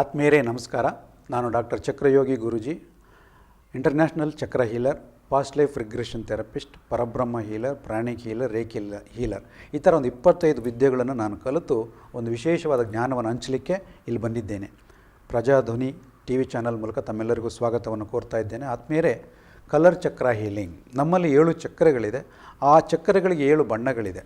ಆತ್ಮೀಯರೇ, ನಮಸ್ಕಾರ. ನಾನು doctor Chakrayogi Guruji, international chakra healer, past life regression therapist, Parabrahma healer, pranic healer, reiki heal, healer. ಈ ಥರ ಒಂದು ಇಪ್ಪತ್ತೈದು ವಿದ್ಯೆಗಳನ್ನು ನಾನು ಕಲಿತು ಒಂದು ವಿಶೇಷವಾದ ಜ್ಞಾನವನ್ನು ಹಂಚಲಿಕ್ಕೆ ಇಲ್ಲಿ ಬಂದಿದ್ದೇನೆ. ಪ್ರಜಾಧ್ವನಿ ಟಿ ವಿ ಚಾನಲ್ ಮೂಲಕ ತಮ್ಮೆಲ್ಲರಿಗೂ ಸ್ವಾಗತವನ್ನು ಕೋರ್ತಾ ಇದ್ದೇನೆ. ಆತ್ಮೀಯರೇ, ಕಲರ್ ಚಕ್ರ ಹೀಲಿಂಗ್ ನಮ್ಮಲ್ಲಿ ಏಳು ಚಕ್ರಗಳಿದೆ. ಆ ಚಕ್ರಗಳಿಗೆ ಏಳು ಬಣ್ಣಗಳಿದೆ.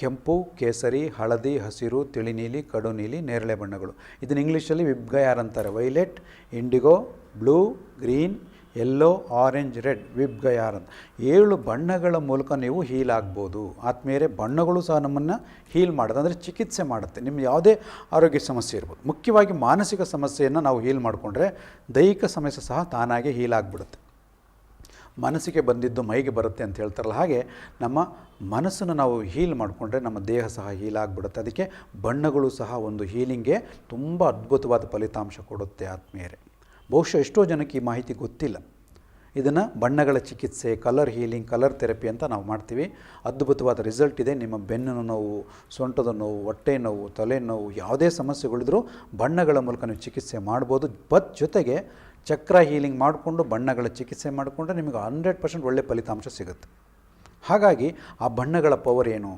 ಕೆಂಪು, ಕೇಸರಿ, ಹಳದಿ, ಹಸಿರು, ತಿಳಿನೀಲಿ ಕಡು ನೀಲಿ ನೇರಳೆ ಬಣ್ಣಗಳು. ಇದನ್ನು ಇಂಗ್ಲೀಷಲ್ಲಿ ವಿಬ್ಗಯಾರ್ ಅಂತಾರೆ violet, indigo, blue, green, yellow, orange, red. VIBGYOR ಅಂತ ಏಳು ಬಣ್ಣಗಳ ಮೂಲಕ ನೀವು ಹೀಲ್ ಆಗ್ಬೋದು. ಆತ್ಮೀಯರೇ, ಬಣ್ಣಗಳು ಸಹ ನಮ್ಮನ್ನು ಹೀಲ್ ಮಾಡುತ್ತೆ. ಅಂದರೆ ಚಿಕಿತ್ಸೆ ಮಾಡುತ್ತೆ. ನಿಮ್ಗೆ ಯಾವುದೇ ಆರೋಗ್ಯ ಸಮಸ್ಯೆ ಇರ್ಬೋದು. ಮುಖ್ಯವಾಗಿ ಮಾನಸಿಕ ಸಮಸ್ಯೆಯನ್ನು ನಾವು ಹೀಲ್ ಮಾಡಿಕೊಂಡ್ರೆ ದೈಹಿಕ ಸಮಸ್ಯೆ ಸಹ ತಾನಾಗೆ ಹೀಲ್ ಆಗಿಬಿಡುತ್ತೆ. ಮನಸ್ಸಿಗೆ ಬಂದಿದ್ದು ಮೈಗೆ ಬರುತ್ತೆ ಅಂತ ಹೇಳ್ತಾರಲ್ಲ, ಹಾಗೆ ನಮ್ಮ ಮನಸ್ಸನ್ನು ನಾವು ಹೀಲ್ ಮಾಡಿಕೊಂಡ್ರೆ ನಮ್ಮ ದೇಹ ಸಹ ಹೀಲ್ ಆಗಿಬಿಡುತ್ತೆ. ಅದಕ್ಕೆ ಬಣ್ಣಗಳು ಸಹ ಒಂದು ಹೀಲಿಂಗ್ಗೆ ತುಂಬ ಅದ್ಭುತವಾದ ಫಲಿತಾಂಶ ಕೊಡುತ್ತೆ ಆತ್ಮೀಯರೇ. ಬಹುಶಃ ಎಷ್ಟೋ ಜನಕ್ಕೆ ಈ ಮಾಹಿತಿ ಗೊತ್ತಿಲ್ಲ. ಇದನ್ನು ಬಣ್ಣಗಳ ಚಿಕಿತ್ಸೆ ಕಲರ್ ಹೀಲಿಂಗ್ ಕಲರ್ ಥೆರಪಿ ಅಂತ ನಾವು ಮಾಡ್ತೀವಿ. ಅದ್ಭುತವಾದ ರಿಸಲ್ಟ್ ಇದೆ. ನಿಮ್ಮ ಬೆನ್ನು ನೋವು, ಸೊಂಟದ ನೋವು, ಹೊಟ್ಟೆ ನೋವು, ತಲೆ ನೋವು, ಯಾವುದೇ ಸಮಸ್ಯೆಗಳಿದ್ರೂ ಬಣ್ಣಗಳ ಮೂಲಕ ನೀವು ಚಿಕಿತ್ಸೆ ಮಾಡ್ಬೋದು. ಬಟ್ ಜೊತೆಗೆ ಚಕ್ರ ಹೀಲಿಂಗ್ ಮಾಡಿಕೊಂಡು ಬಣ್ಣಗಳ ಚಿಕಿತ್ಸೆ ಮಾಡಿಕೊಂಡ್ರೆ ನಿಮಗೆ ಹಂಡ್ರೆಡ್ ಪರ್ಸೆಂಟ್ ಒಳ್ಳೆಯ ಫಲಿತಾಂಶ ಸಿಗುತ್ತೆ. ಹಾಗಾಗಿ ಆ ಬಣ್ಣಗಳ ಪವರ್ ಏನು?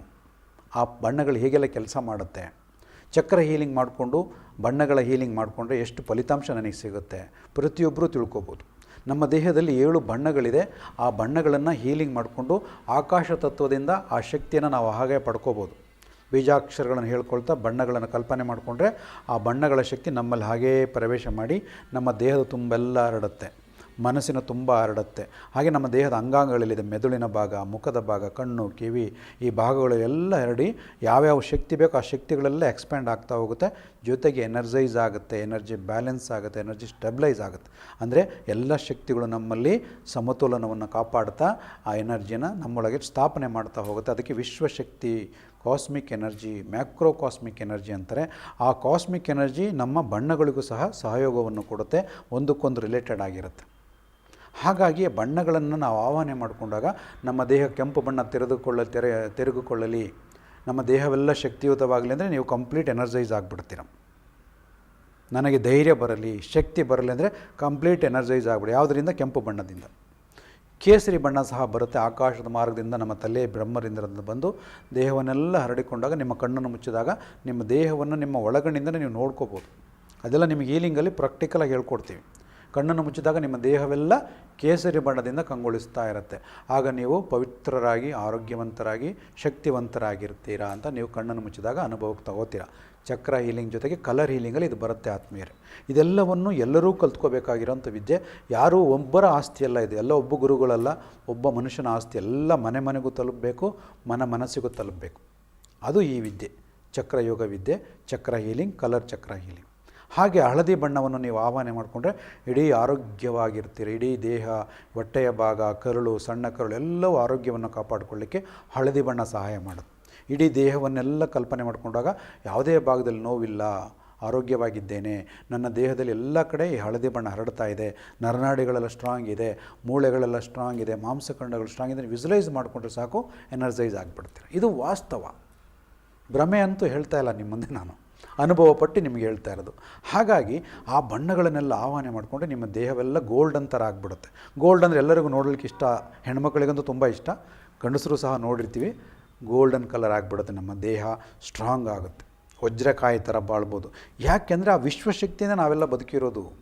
ಆ ಬಣ್ಣಗಳು ಹೇಗೆಲ್ಲ ಕೆಲಸ ಮಾಡುತ್ತೆ? ಚಕ್ರ ಹೀಲಿಂಗ್ ಮಾಡಿಕೊಂಡು ಬಣ್ಣಗಳ ಹೀಲಿಂಗ್ ಮಾಡಿಕೊಂಡ್ರೆ ಎಷ್ಟು ಫಲಿತಾಂಶ ನನಗೆ ಸಿಗುತ್ತೆ? ಪ್ರತಿಯೊಬ್ಬರೂ ತಿಳ್ಕೊಬೋದು. ನಮ್ಮ ದೇಹದಲ್ಲಿ ಏಳು ಬಣ್ಣಗಳಿದೆ. ಆ ಬಣ್ಣಗಳನ್ನು ಹೀಲಿಂಗ್ ಮಾಡಿಕೊಂಡು ಆಕಾಶ ತತ್ವದಿಂದ ಆ ಶಕ್ತಿಯನ್ನು ನಾವು ಹಾಗೆ ಪಡ್ಕೋಬೋದು. ಬೀಜಾಕ್ಷರಗಳನ್ನು ಹೇಳ್ಕೊಳ್ತಾ ಬಣ್ಣಗಳನ್ನು ಕಲ್ಪನೆ ಮಾಡಿಕೊಂಡ್ರೆ ಆ ಬಣ್ಣಗಳ ಶಕ್ತಿ ನಮ್ಮಲ್ಲಿ ಹಾಗೇ ಪ್ರವೇಶ ಮಾಡಿ ನಮ್ಮ ದೇಹದ ತುಂಬೆಲ್ಲ ಹರಡುತ್ತೆ. ಮನಸ್ಸಿನ ತುಂಬ ಹರಡುತ್ತೆ. ಹಾಗೆ ನಮ್ಮ ದೇಹದ ಅಂಗಾಂಗಗಳಲ್ಲಿದೆ ಮೆದುಳಿನ ಭಾಗ, ಮುಖದ ಭಾಗ, ಕಣ್ಣು, ಕಿವಿ ಈ ಭಾಗಗಳು ಎಲ್ಲ ಹರಡಿ ಯಾವ್ಯಾವ ಶಕ್ತಿ ಬೇಕೋ ಆ ಶಕ್ತಿಗಳೆಲ್ಲ ಎಕ್ಸ್ಪ್ಯಾಂಡ್ ಆಗ್ತಾ ಹೋಗುತ್ತೆ. ಜೊತೆಗೆ ಎನರ್ಜೈಸ್ ಆಗುತ್ತೆ. ಎನರ್ಜಿ ಬ್ಯಾಲೆನ್ಸ್ ಆಗುತ್ತೆ. ಎನರ್ಜಿ ಸ್ಟೆಬಿಲೈಸ್ ಆಗುತ್ತೆ. ಅಂದರೆ ಎಲ್ಲ ಶಕ್ತಿಗಳು ನಮ್ಮಲ್ಲಿ ಸಮತೋಲನವನ್ನು ಕಾಪಾಡ್ತಾ ಆ ಎನರ್ಜಿನ ನಮ್ಮೊಳಗೆ ಸ್ಥಾಪನೆ ಮಾಡ್ತಾ ಹೋಗುತ್ತೆ. ಅದಕ್ಕೆ Vishwashakti cosmic energy macro cosmic energy ಅಂತಾರೆ. ಆ ಕಾಸ್ಮಿಕ್ ಎನರ್ಜಿ ನಮ್ಮ ಬಣ್ಣಗಳಿಗೂ ಸಹ ಸಹಯೋಗವನ್ನು ಕೊಡುತ್ತೆ. ಒಂದಕ್ಕೊಂದು ರಿಲೇಟೆಡ್ ಆಗಿರುತ್ತೆ. ಹಾಗಾಗಿ ಬಣ್ಣಗಳನ್ನು ನಾವು ಆವಾಹನೆ ಮಾಡಿಕೊಂಡಾಗ ನಮ್ಮ ದೇಹ ಕೆಂಪು ಬಣ್ಣ ತೆರೆದುಕೊಳ್ಳ, ತೆರೆ, ತೆರೆದುಕೊಳ್ಳಲಿ. ನಮ್ಮ ದೇಹವೆಲ್ಲ ಶಕ್ತಿಯುತವಾಗಲಿ ಅಂದರೆ ನೀವು ಕಂಪ್ಲೀಟ್ ಎನರ್ಜೈಸ್ ಆಗಿಬಿಡ್ತೀರ. ನನಗೆ ಧೈರ್ಯ ಬರಲಿ, ಶಕ್ತಿ ಬರಲಿ ಅಂದರೆ ಕಂಪ್ಲೀಟ್ ಎನರ್ಜೈಸ್ ಆಗಿಬಿಡಿ. ಯಾವುದರಿಂದ? ಕೆಂಪು ಬಣ್ಣದಿಂದ. ಕೇಸರಿ ಬಣ್ಣ ಸಹ ಬರುತ್ತೆ. ಆಕಾಶದ ಮಾರ್ಗದಿಂದ ನಮ್ಮ ತಲೆ ಬ್ರಹ್ಮರಿಂದ್ರದಿಂದ ಬಂದು ದೇಹವನ್ನೆಲ್ಲ ಹರಡಿಕೊಂಡಾಗ ನಿಮ್ಮ ಕಣ್ಣನ್ನು ಮುಚ್ಚಿದಾಗ ನಿಮ್ಮ ದೇಹವನ್ನು ನಿಮ್ಮ ಒಳಗಣ್ಣಿಂದ ನೀವು ನೋಡ್ಕೋಬೋದು. ಅದೆಲ್ಲ ನಿಮಗೆ ಈಲಿಂಗಲ್ಲಿ ಪ್ರಾಕ್ಟಿಕಲಾಗಿ ಹೇಳ್ಕೊಡ್ತೀವಿ. ಕಣ್ಣನ್ನು ಮುಚ್ಚಿದಾಗ ನಿಮ್ಮ ದೇಹವೆಲ್ಲ ಕೇಸರಿ ಬಣ್ಣದಿಂದ ಕಂಗೊಳಿಸ್ತಾ ಇರುತ್ತೆ. ಆಗ ನೀವು ಪವಿತ್ರರಾಗಿ, ಆರೋಗ್ಯವಂತರಾಗಿ, ಶಕ್ತಿವಂತರಾಗಿರ್ತೀರಾ ಅಂತ ನೀವು ಕಣ್ಣನ್ನು ಮುಚ್ಚಿದಾಗ ಅನುಭವಕ್ಕೆ ತಗೋತೀರಾ. ಚಕ್ರ ಹೀಲಿಂಗ್ ಜೊತೆಗೆ ಕಲರ್ ಹೀಲಿಂಗಲ್ಲಿ ಇದು ಬರುತ್ತೆ ಆತ್ಮೀಯರೇ. ಇದೆಲ್ಲವನ್ನು ಎಲ್ಲರೂ ಕಲ್ತ್ಕೋಬೇಕಾಗಿರೋಂಥ ವಿದ್ಯೆ, ಯಾರೂ ಒಬ್ಬರ ಆಸ್ತಿ ಅಲ್ಲ ಇದು. ಎಲ್ಲ ಒಬ್ಬ ಗುರುಗಳಲ್ಲ, ಒಬ್ಬ ಮನುಷ್ಯನ ಆಸ್ತಿ. ಎಲ್ಲ ಮನೆ ಮನೆಗೂ ತಲುಪಬೇಕು, ಮನ ಮನಸ್ಸಿಗೂ ತಲುಪಬೇಕು. ಅದು ಈ ವಿದ್ಯೆ. ಚಕ್ರಯೋಗ ವಿದ್ಯೆ, ಚಕ್ರ ಹೀಲಿಂಗ್, ಕಲರ್ ಚಕ್ರ ಹೀಲಿಂಗ್. ಹಾಗೆ ಹಳದಿ ಬಣ್ಣವನ್ನು ನೀವು ಆಹ್ವಾನ ಮಾಡಿಕೊಂಡ್ರೆ ಇಡೀ ಆರೋಗ್ಯವಾಗಿರ್ತೀರಿ. ಇಡೀ ದೇಹ, ಹೊಟ್ಟೆಯ ಭಾಗ, ಕರುಳು, ಸಣ್ಣ ಕರುಳು ಎಲ್ಲವೂ ಆರೋಗ್ಯವನ್ನು ಕಾಪಾಡಿಕೊಳ್ಳಿಕ್ಕೆ ಹಳದಿ ಬಣ್ಣ ಸಹಾಯ ಮಾಡುತ್ತೆ. ಇಡೀ ದೇಹವನ್ನೆಲ್ಲ ಕಲ್ಪನೆ ಮಾಡಿಕೊಂಡಾಗ ಯಾವುದೇ ಭಾಗದಲ್ಲಿ ನೋವಿಲ್ಲ, ಆರೋಗ್ಯವಾಗಿದ್ದೇನೆ, ನನ್ನ ದೇಹದಲ್ಲಿ ಎಲ್ಲ ಕಡೆ ಈ ಹಳದಿ ಬಣ್ಣ ಹರಡ್ತಾ ಇದೆ, ನರನಾಡಿಗಳೆಲ್ಲ ಸ್ಟ್ರಾಂಗ್ ಇದೆ, ಮೂಳೆಗಳೆಲ್ಲ ಸ್ಟ್ರಾಂಗ್ ಇದೆ ಮಾಂಸಖಂಡಗಳು ಸ್ಟ್ರಾಂಗ್ ಇದೆ ವಿಸುಲೈಸ್ ಮಾಡಿಕೊಂಡ್ರೆ ಸಾಕು ಎನರ್ಜೈಸ್ ಆಗಿಬಿಡ್ತೀರ. ಇದು ವಾಸ್ತವ. ಭ್ರಮೆ ಅಂತೂ ಹೇಳ್ತಾ ಇಲ್ಲ ನಿಮ್ಮ ಮುಂದೆ ನಾನು. ಅನುಭವ ಪಟ್ಟು ನಿಮಗೆ ಹೇಳ್ತಾ ಇರೋದು. ಹಾಗಾಗಿ ಆ ಬಣ್ಣಗಳನ್ನೆಲ್ಲ ಆಹ್ವಾನ ಮಾಡಿಕೊಂಡು ನಿಮ್ಮ ದೇಹವೆಲ್ಲ ಗೋಲ್ಡನ್ ಥರ ಆಗಿಬಿಡುತ್ತೆ. ಗೋಲ್ಡ್ ಅಂದರೆ ಎಲ್ಲರಿಗೂ ನೋಡಲಿಕ್ಕೆ ಇಷ್ಟ, ಹೆಣ್ಮಕ್ಳಿಗಂತೂ ತುಂಬ ಇಷ್ಟ. ಗಂಡಸರು ಸಹ ನೋಡಿರ್ತೀವಿ, ಗೋಲ್ಡನ್ ಕಲರ್ ಆಗಿಬಿಡುತ್ತೆ, ನಮ್ಮ ದೇಹ ಸ್ಟ್ರಾಂಗ್ ಆಗುತ್ತೆ. ವಜ್ರಕಾಯಿ ಥರ ಬಾಳ್ಬೋದು. ಯಾಕೆಂದರೆ ಆ ವಿಶ್ವಶಕ್ತಿಯಿಂದ ನಾವೆಲ್ಲ ಬದುಕಿರೋದು.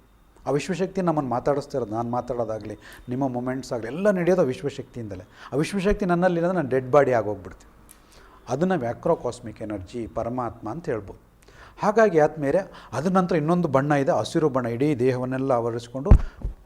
ಆ ವಿಶ್ವಶಕ್ತಿ ನಮ್ಮನ್ನು ಮಾತಾಡಿಸ್ತಾ ಇರೋದು, ನಾನು ಮಾತಾಡೋದಾಗಲಿ, ನಿಮ್ಮ ಮೂಮೆಂಟ್ಸ್ ಆಗಲಿ, ಎಲ್ಲ ನಡೆಯೋದು ಆ ವಿಶ್ವಶಕ್ತಿಯಿಂದಲೇ. ಆ ವಿಶ್ವಶಕ್ತಿ ನನ್ನಲ್ಲಿ ನಾನು ಡೆಡ್ ಬಾಡಿ ಆಗೋಗ್ಬಿಡ್ತೀನಿ. ಅದನ್ನು ವ್ಯಾಕ್ರೋ ಕಾಸ್ಮಿಕ್ ಎನರ್ಜಿ, ಪರಮಾತ್ಮ ಅಂತ ಹೇಳ್ಬೋದು. ಹಾಗಾಗಿ ಆದಮೇಲೆ ಅದರ ನಂತರ ಇನ್ನೊಂದು ಬಣ್ಣ ಇದೆ ಹಸಿರು ಬಣ್ಣ ಇಡೀ ದೇಹವನ್ನೆಲ್ಲ ಆವರಿಸ್ಕೊಂಡು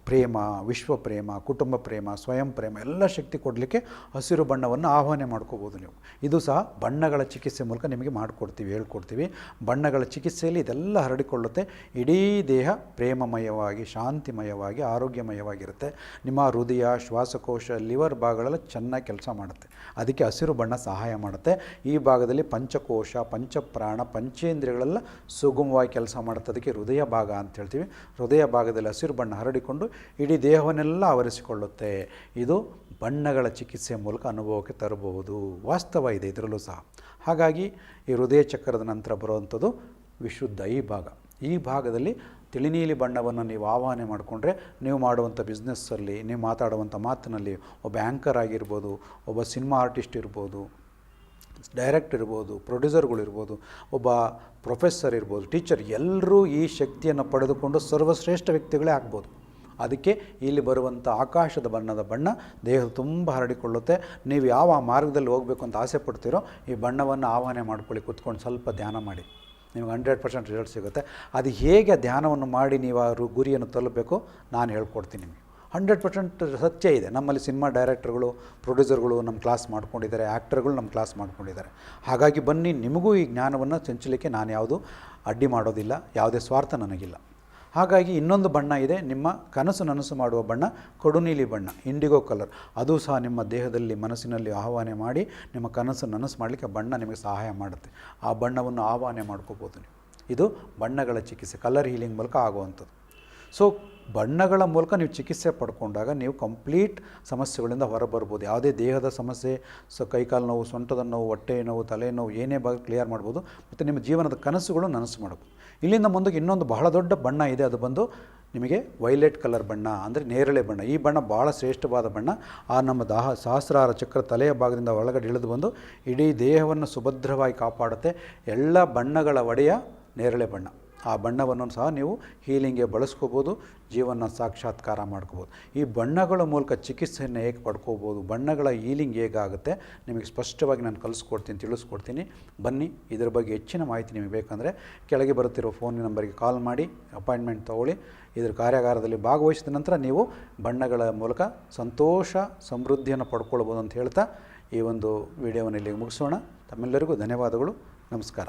ಪ್ರೇಮ, ವಿಶ್ವ ಪ್ರೇಮ, ಕುಟುಂಬ ಪ್ರೇಮ, ಸ್ವಯಂ ಪ್ರೇಮ, ಎಲ್ಲ ಶಕ್ತಿ ಕೊಡಲಿಕ್ಕೆ ಹಸಿರು ಬಣ್ಣವನ್ನು ಆಹ್ವಾನೆ ಮಾಡ್ಕೋಬೋದು ನೀವು. ಇದು ಸಹ ಬಣ್ಣಗಳ ಚಿಕಿತ್ಸೆ ಮೂಲಕ ನಿಮಗೆ ಮಾಡಿಕೊಡ್ತೀವಿ, ಹೇಳ್ಕೊಡ್ತೀವಿ. ಬಣ್ಣಗಳ ಚಿಕಿತ್ಸೆಯಲ್ಲಿ ಇದೆಲ್ಲ ಹರಡಿಕೊಳ್ಳುತ್ತೆ. ಇಡೀ ದೇಹ ಪ್ರೇಮಮಯವಾಗಿ, ಶಾಂತಿಮಯವಾಗಿ, ಆರೋಗ್ಯಮಯವಾಗಿರುತ್ತೆ. ನಿಮ್ಮ ಹೃದಯ, ಶ್ವಾಸಕೋಶ, ಲಿವರ್ ಭಾಗಗಳೆಲ್ಲ ಚೆನ್ನಾಗಿ ಕೆಲಸ ಮಾಡುತ್ತೆ. ಅದಕ್ಕೆ ಹಸಿರು ಬಣ್ಣ ಸಹಾಯ ಮಾಡುತ್ತೆ. ಈ ಭಾಗದಲ್ಲಿ ಪಂಚಕೋಶ, ಪಂಚಪ್ರಾಣ, ಪಂಚೇಂದ್ರಿಯಗಳೆಲ್ಲ ಸುಗಮವಾಗಿ ಕೆಲಸ ಮಾಡುತ್ತೆ. ಅದಕ್ಕೆ ಹೃದಯ ಭಾಗ ಅಂತ ಹೇಳ್ತೀವಿ. ಹೃದಯ ಭಾಗದಲ್ಲಿ ಹಸಿರು ಬಣ್ಣ ಹರಡಿಕೊಂಡು ಇಡೀ ದೇಹವನ್ನೆಲ್ಲ ಆವರಿಸಿಕೊಳ್ಳುತ್ತೆ. ಇದು ಬಣ್ಣಗಳ ಚಿಕಿತ್ಸೆ ಮೂಲಕ ಅನುಭವಕ್ಕೆ ತರಬಹುದು. ವಾಸ್ತವ ಇದೆ ಇದರಲ್ಲೂ ಸಹ. ಹಾಗಾಗಿ ಈ ಹೃದಯ ಚಕ್ರದ ನಂತರ ಬರುವಂಥದ್ದು ವಿಶುದ್ಧ ಈ ಭಾಗ. ಈ ಭಾಗದಲ್ಲಿ ತಿಳಿನೀಲಿ ಬಣ್ಣವನ್ನು ನೀವು ಆವಾಹನೆ ಮಾಡಿಕೊಂಡ್ರೆ ನೀವು ಮಾಡುವಂಥ ಬಿಸ್ನೆಸ್ಸಲ್ಲಿ, ನೀವು ಮಾತಾಡುವಂಥ ಮಾತಿನಲ್ಲಿ ಒಬ್ಬ ಆ್ಯಂಕರ್ ಆಗಿರ್ಬೋದು, ಒಬ್ಬ ಸಿನಿಮಾ ಆರ್ಟಿಸ್ಟ್ ಇರ್ಬೋದು ಡೈರೆಕ್ಟ್ ಇರ್ಬೋದು ಪ್ರೊಡ್ಯೂಸರ್ಗಳಿರ್ಬೋದು ಒಬ್ಬ ಪ್ರೊಫೆಸರ್ ಇರ್ಬೋದು ಟೀಚರ್ ಎಲ್ಲರೂ ಈ ಶಕ್ತಿಯನ್ನು ಪಡೆದುಕೊಂಡು ಸರ್ವಶ್ರೇಷ್ಠ ವ್ಯಕ್ತಿಗಳೇ ಆಗ್ಬೋದು. ಅದಕ್ಕೆ ಇಲ್ಲಿ ಬರುವಂಥ ಆಕಾಶದ ಬಣ್ಣದ ಬಣ್ಣ ದೇಹದ ತುಂಬ ಹರಡಿಕೊಳ್ಳುತ್ತೆ. ನೀವು ಯಾವ ಮಾರ್ಗದಲ್ಲಿ ಹೋಗಬೇಕು ಅಂತ ಆಸೆ ಪಡ್ತೀರೋ ಈ ಬಣ್ಣವನ್ನು ಆವಾಹನೆ ಮಾಡ್ಕೊಳ್ಳಿ, ಕೂತ್ಕೊಂಡು ಸ್ವಲ್ಪ ಧ್ಯಾನ ಮಾಡಿ. ನಿಮಗೆ ಹಂಡ್ರೆಡ್ ಪರ್ಸೆಂಟ್ ರಿಸಲ್ಟ್ ಸಿಗುತ್ತೆ. ಅದು ಹೇಗೆ ಧ್ಯಾನವನ್ನು ಮಾಡಿ ನೀವು ಆ ಗುರಿಯನ್ನು ತಲುಪಬೇಕು ನಾನು ಹೇಳ್ಕೊಡ್ತೀನಿ ನಿಮಗೆ. ಹಂಡ್ರೆಡ್ ಪರ್ಸೆಂಟ್ ಸತ್ಯ ಇದೆ. ನಮ್ಮಲ್ಲಿ ಸಿನಿಮಾ ಡೈರೆಕ್ಟರ್ಗಳು, ಪ್ರೊಡ್ಯೂಸರ್ಗಳು ನಮ್ಮ ಕ್ಲಾಸ್ ಮಾಡ್ಕೊಂಡಿದ್ದಾರೆ, ಆ್ಯಕ್ಟರ್ಗಳು ನಮ್ಮ ಕ್ಲಾಸ್ ಮಾಡ್ಕೊಂಡಿದ್ದಾರೆ. ಹಾಗಾಗಿ ಬನ್ನಿ, ನಿಮಗೂ ಈ ಜ್ಞಾನವನ್ನು ಚಂಚಲಿಕ್ಕೆ ನಾನು ಯಾವುದು ಅಡ್ಡಿ ಮಾಡೋದಿಲ್ಲ, ಯಾವುದೇ ಸ್ವಾರ್ಥ ನನಗಿಲ್ಲ. ಹಾಗಾಗಿ ಇನ್ನೊಂದು ಬಣ್ಣ ಇದೆ, ನಿಮ್ಮ ಕನಸು ನನಸು ಮಾಡುವ ಬಣ್ಣ, ಕಡುನೀಲಿ ಬಣ್ಣ ಇಂಡಿಗೋ ಕಲರ್ ಅದು ಸಹ ನಿಮ್ಮ ದೇಹದಲ್ಲಿ, ಮನಸ್ಸಿನಲ್ಲಿ ಆಹ್ವಾನ ಮಾಡಿ, ನಿಮ್ಮ ಕನಸು ನನಸು ಮಾಡಲಿಕ್ಕೆ ಬಣ್ಣ ನಿಮಗೆ ಸಹಾಯ ಮಾಡುತ್ತೆ. ಆ ಬಣ್ಣವನ್ನು ಆಹ್ವಾನ ಮಾಡ್ಕೋಬೋದು ನೀವು. ಇದು ಬಣ್ಣಗಳ ಚಿಕಿತ್ಸೆ ಕಲರ್ ಹೀಲಿಂಗ್ ಮೂಲಕ ಆಗುವಂಥದ್ದು. ಸೊ ಬಣ್ಣಗಳ ಮೂಲಕ ನೀವು ಚಿಕಿತ್ಸೆ ಪಡ್ಕೊಂಡಾಗ ನೀವು ಕಂಪ್ಲೀಟ್ ಸಮಸ್ಯೆಗಳಿಂದ ಹೊರಬರ್ಬೋದು. ಯಾವುದೇ ದೇಹದ ಸಮಸ್ಯೆ, ಸೊ ಕೈಕಾಲು ನೋವು, ಸೊಂಟದ ನೋವು, ಹೊಟ್ಟೆ ನೋವು ತಲೆನೋವು ಏನೇ ಭಾಗ ಕ್ಲಿಯರ್ ಮಾಡ್ಬೋದು. ಮತ್ತು ನಿಮ್ಮ ಜೀವನದ ಕನಸುಗಳು ನನಸು ಮಾಡ್ಬೋದು. ಇಲ್ಲಿಂದ ಮುಂದಕ್ಕೆ ಇನ್ನೊಂದು ಬಹಳ ದೊಡ್ಡ ಬಣ್ಣ ಇದೆ. ಅದು ಬಂದು ನಿಮಗೆ ವೈಲೆಟ್ ಕಲರ್ ಬಣ್ಣ, ಅಂದರೆ ನೇರಳೆ ಬಣ್ಣ. ಈ ಬಣ್ಣ ಭಾಳ ಶ್ರೇಷ್ಠವಾದ ಬಣ್ಣ. ಆ ನಮ್ಮ ದಾಹ, ಸಹಸ್ರಾರ ಚಕ್ರ ತಲೆಯ ಭಾಗದಿಂದ ಒಳಗಡೆ ಇಳಿದು ಬಂದು ಇಡೀ ದೇಹವನ್ನು ಸುಭದ್ರವಾಗಿ ಕಾಪಾಡುತ್ತೆ. ಎಲ್ಲ ಬಣ್ಣಗಳ ಒಡೆಯ ನೇರಳೆ ಬಣ್ಣ. ಆ ಬಣ್ಣವನ್ನು ಸಹ ನೀವು ಹೀಲಿಂಗ್ಗೆ ಬಳಸ್ಕೋಬೋದು, ಜೀವನ ಸಾಕ್ಷಾತ್ಕಾರ ಮಾಡ್ಕೋಬೋದು. ಈ ಬಣ್ಣಗಳ ಮೂಲಕ ಚಿಕಿತ್ಸೆಯನ್ನು ಹೇಗೆ ಪಡ್ಕೋಬೋದು, ಬಣ್ಣಗಳ ಹೀಲಿಂಗ್ ಹೇಗಾಗುತ್ತೆ, ನಿಮಗೆ ಸ್ಪಷ್ಟವಾಗಿ ನಾನು ಕಲಿಸ್ಕೊಡ್ತೀನಿ, ತಿಳಿಸ್ಕೊಡ್ತೀನಿ. ಬನ್ನಿ, ಇದರ ಬಗ್ಗೆ ಹೆಚ್ಚಿನ ಮಾಹಿತಿ ನಿಮಗೆ ಬೇಕಂದರೆ ಕೆಳಗೆ ಬರುತ್ತಿರೋ ಫೋನ್ ನಂಬರಿಗೆ ಕಾಲ್ ಮಾಡಿ ಅಪಾಯಿಂಟ್ಮೆಂಟ್ ತಗೊಳ್ಳಿ. ಇದರ ಕಾರ್ಯಾಗಾರದಲ್ಲಿ ಭಾಗವಹಿಸಿದ ನಂತರ ನೀವು ಬಣ್ಣಗಳ ಮೂಲಕ ಸಂತೋಷ, ಸಮೃದ್ಧಿಯನ್ನು ಪಡ್ಕೊಳ್ಬೋದು ಅಂತ ಹೇಳ್ತಾ ಈ ಒಂದು ವಿಡಿಯೋವನ್ನು ಇಲ್ಲಿಗೆ ಮುಗಿಸೋಣ. ತಮ್ಮೆಲ್ಲರಿಗೂ ಧನ್ಯವಾದಗಳು. ನಮಸ್ಕಾರ.